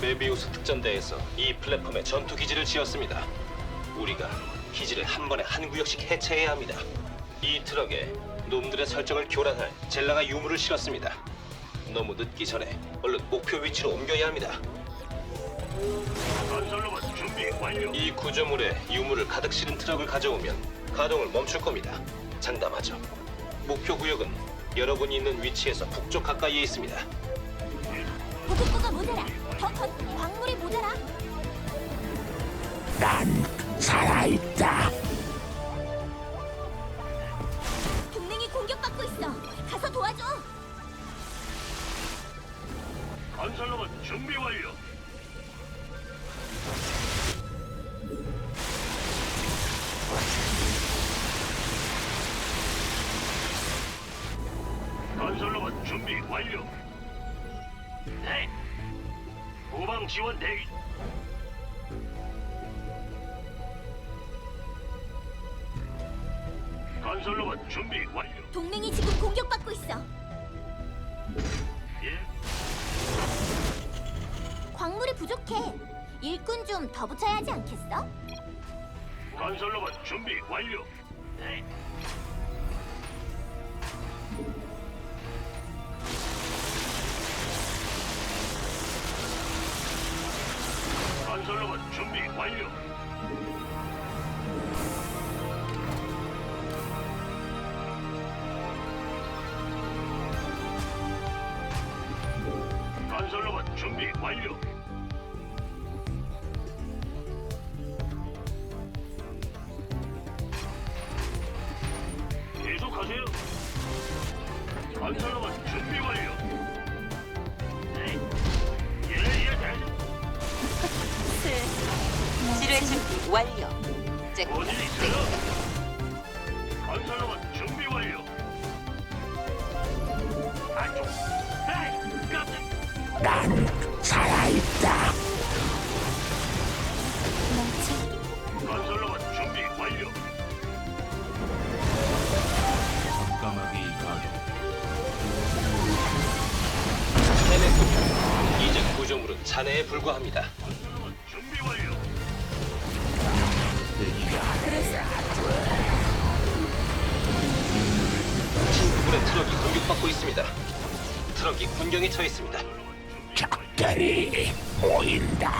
메비우스 특전대에서 이 플랫폼에 전투 기지를 지었습니다. 우리가 기지를 한 번에 한 구역씩 해체해야 합니다. 이 트럭에 놈들의 설정을 교란할 젤라가 유물을 실었습니다. 너무 늦기 전에 얼른 목표 위치로 옮겨야 합니다. 건설로봇 준비 완료. 이 구조물에 유물을 가득 실은 트럭을 가져오면 가동을 멈출 겁니다. 장담하죠. 목표 구역은 여러분이 있는 위치에서 북쪽 가까이에 있습니다. 보급고가 모자라. 더 건, 광물이 모자라. 난 살아있다. 동맹이 공격받고 있어. 가서 도와줘. 건설로봇 준비 완료. 후방 지원 대기. 건설 로봇 준비 완료. 동맹이 지금 공격받고 있어. 예. 광물이 부족해. 일꾼 좀 더 붙여야 하지 않겠어? 건설 로봇 준비 완료. 네. 건설로봇 준비 완료. 건설로봇 준비 완료. 지뢰 준비 완료. 잭, 뭔일 있어요? 건설로봇 준비 완료. 안쪽. 에이, 깜짝. 난 살아있다. 건설로봇 준비 완료. 해냈군요. 이제 구조물은 잔해에 불과합니다. 트럭이 군경에 처해 있습니다. 적들이 모인다.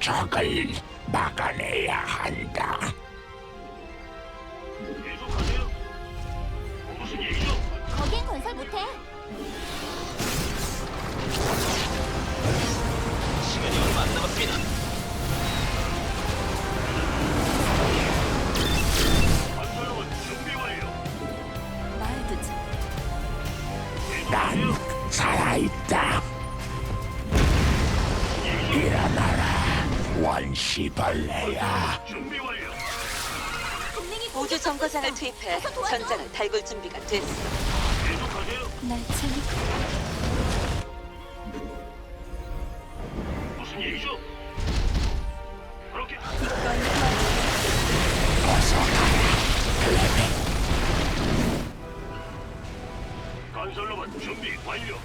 적을 막아내야 한다. 원시벌레야. 준비 완료. 동맹이 우주 정거장을. 투입해. 전장을 달굴 준비가 됐어. 계속하세요. 날 재밌고. 무슨 일이죠? 그렇게 어서. 건설로봇 준비 완료.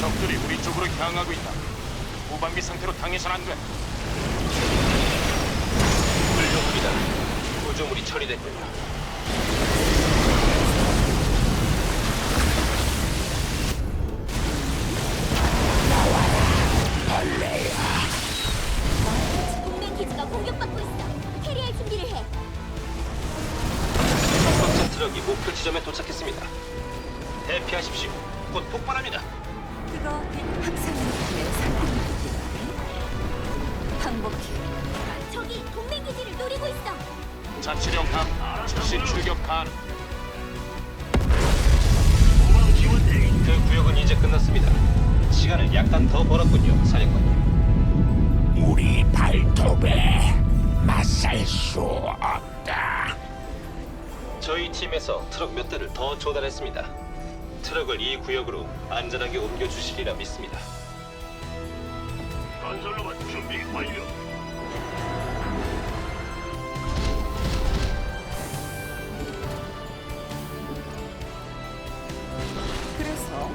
적들이 우리 쪽으로 향하고 있다. 무방비 상태로 당해선 안 돼. 훌륭합니다. 구조물이 처리됐군요. 벌레야. 동맹 기지가 공격받고 있어. 캐리할 준비를 해. 첫 번째 트럭이 목표 지점에 도착했습니다. 대피하십시오. 곧 폭발합니다. 그거 항상 내 상품이 항복해. 저기 동맹 기지를 노리고 있어. 자치령 감, 즉시 출격 가능. 후방 지원 대기. 그 구역은 이제 끝났습니다. 시간을 약간 더 벌었군요, 사령관님. 우리 발톱에 맞설 수수 없다. 저희 팀에서 트럭 몇 대를 더 조달했습니다. 트럭을 이 구역으로 안전하게 옮겨주시리라 믿습니다. 건설로봇 준비 완료. 그래서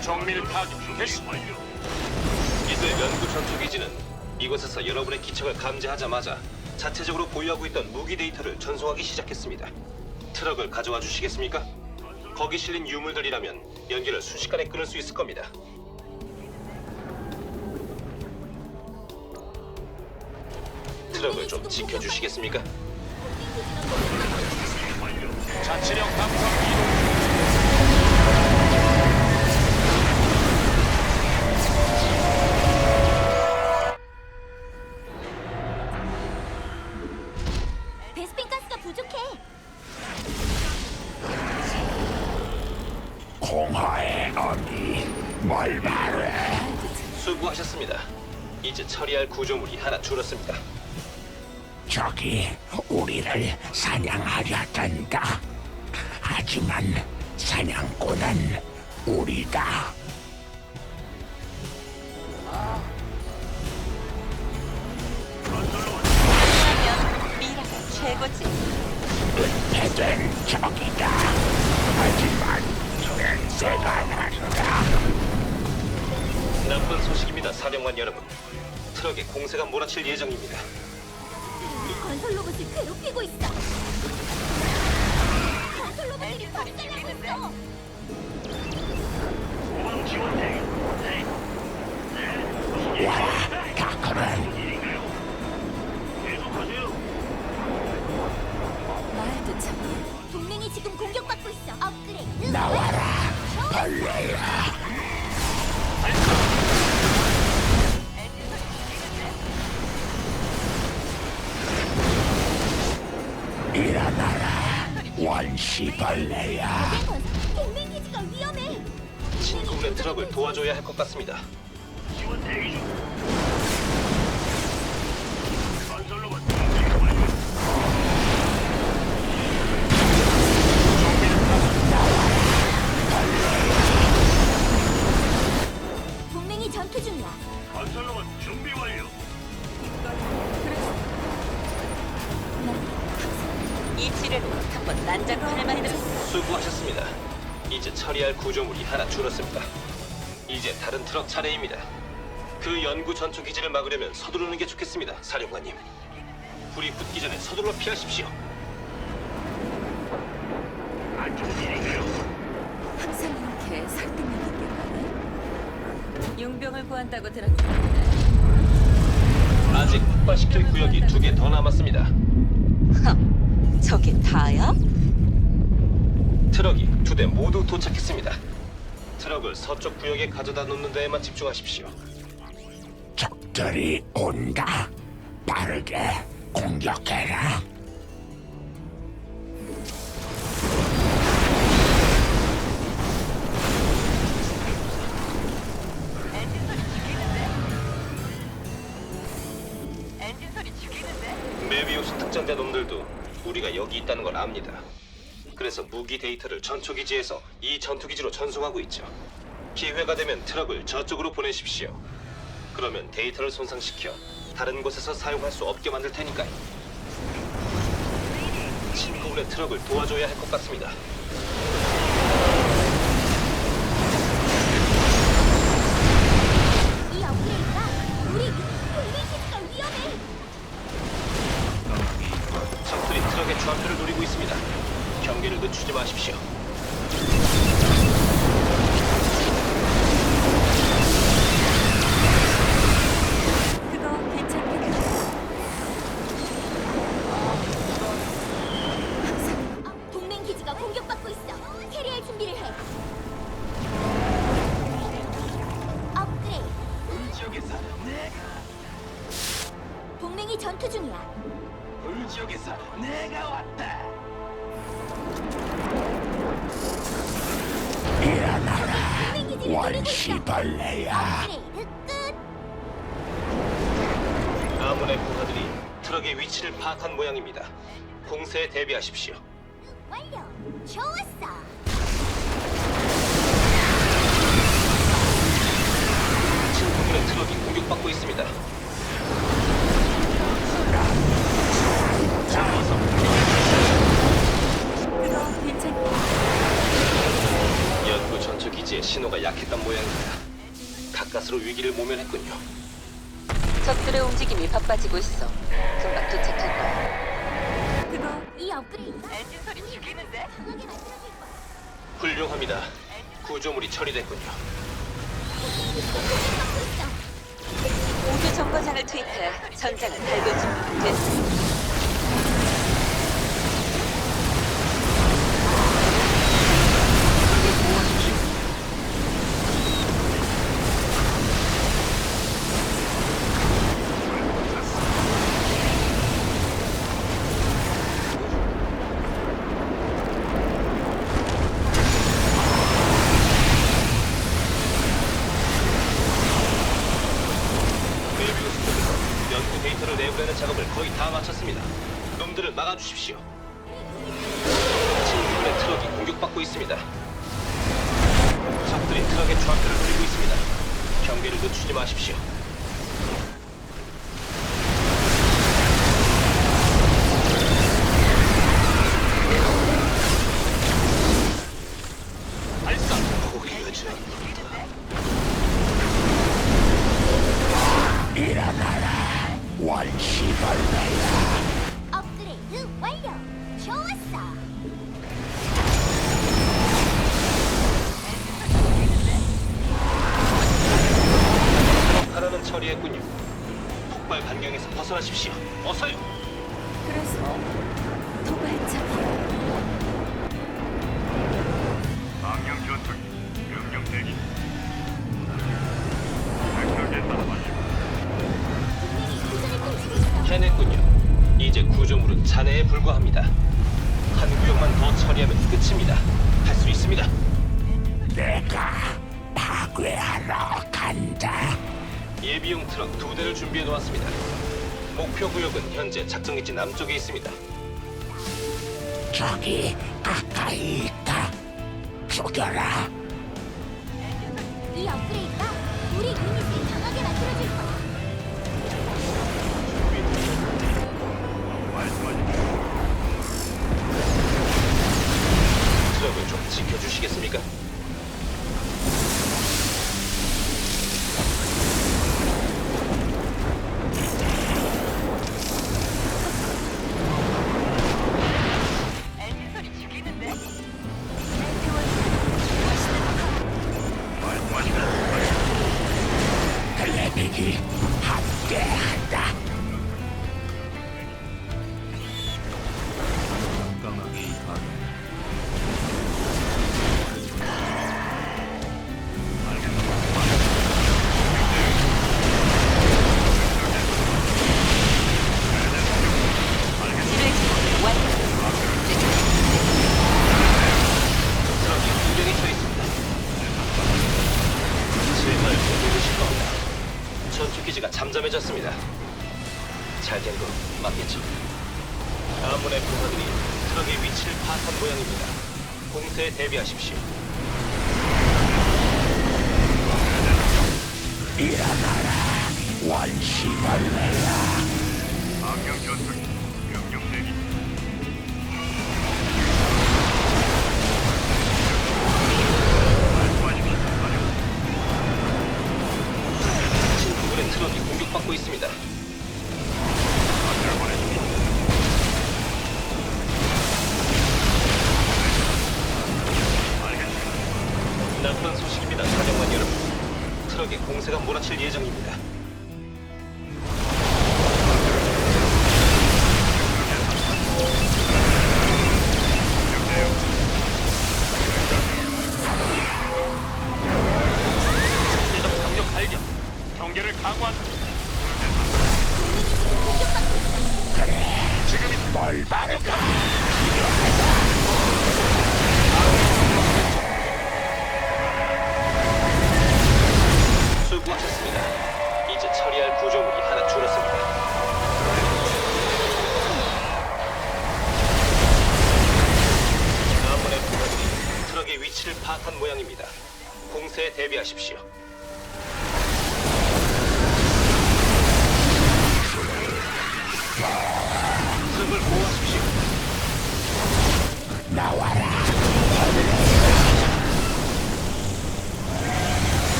정밀 타격 준비 개시. 완료. 이들 연구 전투 기지는 이곳에서 여러분의 기척을 감지하자마자 자체적으로 보유하고 있던 무기 데이터를 전송하기 시작했습니다. 트럭을 가져와 주시겠습니까? 거기 실린 유물들이라면 연기를 순식간에 끊을 수 있을 겁니다. 트럭을 좀 지켜주시겠습니까? 자치령 감성 이동. 뭘 말해? 수고하셨습니다. 이제 처리할 구조물이 하나 줄었습니다. 적이 우리를 사냥하려단다. 하지만 사냥꾼은 우리다. 하면 미라가 최고지. 은폐된 적이다. 하지만 냄새가 난다. 소식입니다, 사령관 여러분. 트럭에 공세가 몰아칠 예정입니다. 우리 건설 로봇을 괴롭히고 있어. 건설 로봇들이 박살내고 있어. 후방 지원 대기. 네. 네. 무슨 일이죠? 와라, 다크는 무슨 일인가요? 계속하세요. 말도 참. 동맹이 지금 공격받고 있어. 업그레이드. 나와라, 벌레야. 원시벌레야. 동맹 기지가 위험해. 친구분의 트럭을 도와줘야 할 것 같습니다. 지원 대기 중. 건설로봇 준비 완료. 동맹이 전투 중이야. 건설로봇 준비 완료. 이 지뢰를 한번 난장판을 만들어. 수고하셨습니다. 이제 처리할 구조물이 하나 줄었습니다. 이제 다른 트럭 차례입니다. 그 연구 전투 기지를 막으려면 서두르는 게 좋겠습니다, 사령관님. 불이 붙기 전에 서둘러 피하십시오. 안 좋은 일인가요? 항상 이렇게 설득력 있게 말해. 용병을 구한다고 들었는데. 아직 폭발시킬 구역이 두 개 더 남았습니다. 헉, 저게 다야? 트럭이 두 대 모두 도착했습니다. 트럭을 서쪽 구역에 가져다 놓는 데에만 집중하십시오. 적들이 온다. 빠르게 공격해라. 메비우스 특전대 놈들도 우리가 여기 있다는 걸 압니다. 그래서 무기 데이터를 전초기지에서 이 전투기지로 전송하고 있죠. 기회가 되면 트럭을 저쪽으로 보내십시오. 그러면 데이터를 손상시켜 다른 곳에서 사용할 수 없게 만들 테니까요. 친구분의 트럭을 도와줘야 할 것 같습니다. 좌표를 노리고 있습니다. 경계를 늦추지 마십시오. 전투 중이야. 불지역에서 내가 왔다. 일어나라. 원시벌레야. 업그레이드 끝. 아문의 부하들이 트럭의 위치 위치를 파악한 모양입니다. 공세에 대비하십시오. 완료. 좋았어. 트럭이 공격받고 있습니다. 모면했군요. 적들의 움직임이 바빠지고 있어. 금방 도착할 거야. 그거 이 업그레이드가 엔진 소리 죽이는데? 강하게 거야. 훌륭합니다. 구조물이 처리됐군요. 우주 정거장을 투입해 전장을 달궈 준비 됐어. 메비우스 쪽에서 연구 데이터를 내보내는 작업을 거의 다 마쳤습니다. 놈들을 막아주십시오. 친구분의 트럭이 공격받고 있습니다. 적들이 트럭의 좌표를 노리고 있습니다. 경계를 늦추지 마십시오. 반경에서 벗어나십시오. 어서요. 그래서 도발적이야. 망령 전투기 명령 대기. 생각에 따라 마시고. 동맹이 교전을 펼치고 있어. 해냈군요. 이제 구조물은 잔해에 불과합니다. 한 구역만 더 처리하면 끝입니다. 할 수 있습니다. 내가 파괴하러 간다 예비용 트럭 두 대를 준비해 놓았습니다. 목표 구역은 현재 작전기지 남쪽에 있습니다. 저기 가까이 있다 죽여라 이 업그레이드가 우리 유닛을 강하게 만들어줄 거야. 말씀하십시오. 트럭을 좀 지켜주시겠습니까? 공세에 대비하십시오. 일어나라 원시벌레야 망령 전투기 명령 대기. 친구분의 트럭이 공격받고 있습니다. 나쁜 소식입니다, 사령관 여러분. 트럭에 공세가 몰아칠 예정입니다.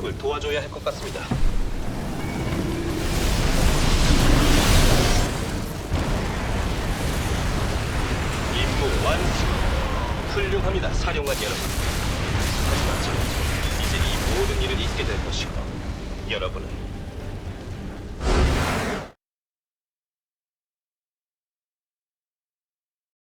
트럭을 도와줘야 할 것 같습니다. 임무 완수. 훌륭합니다, 사령관 여러분. 하지만 저는 이제 이 모든 일을 잊게 될 것이고, 여러분은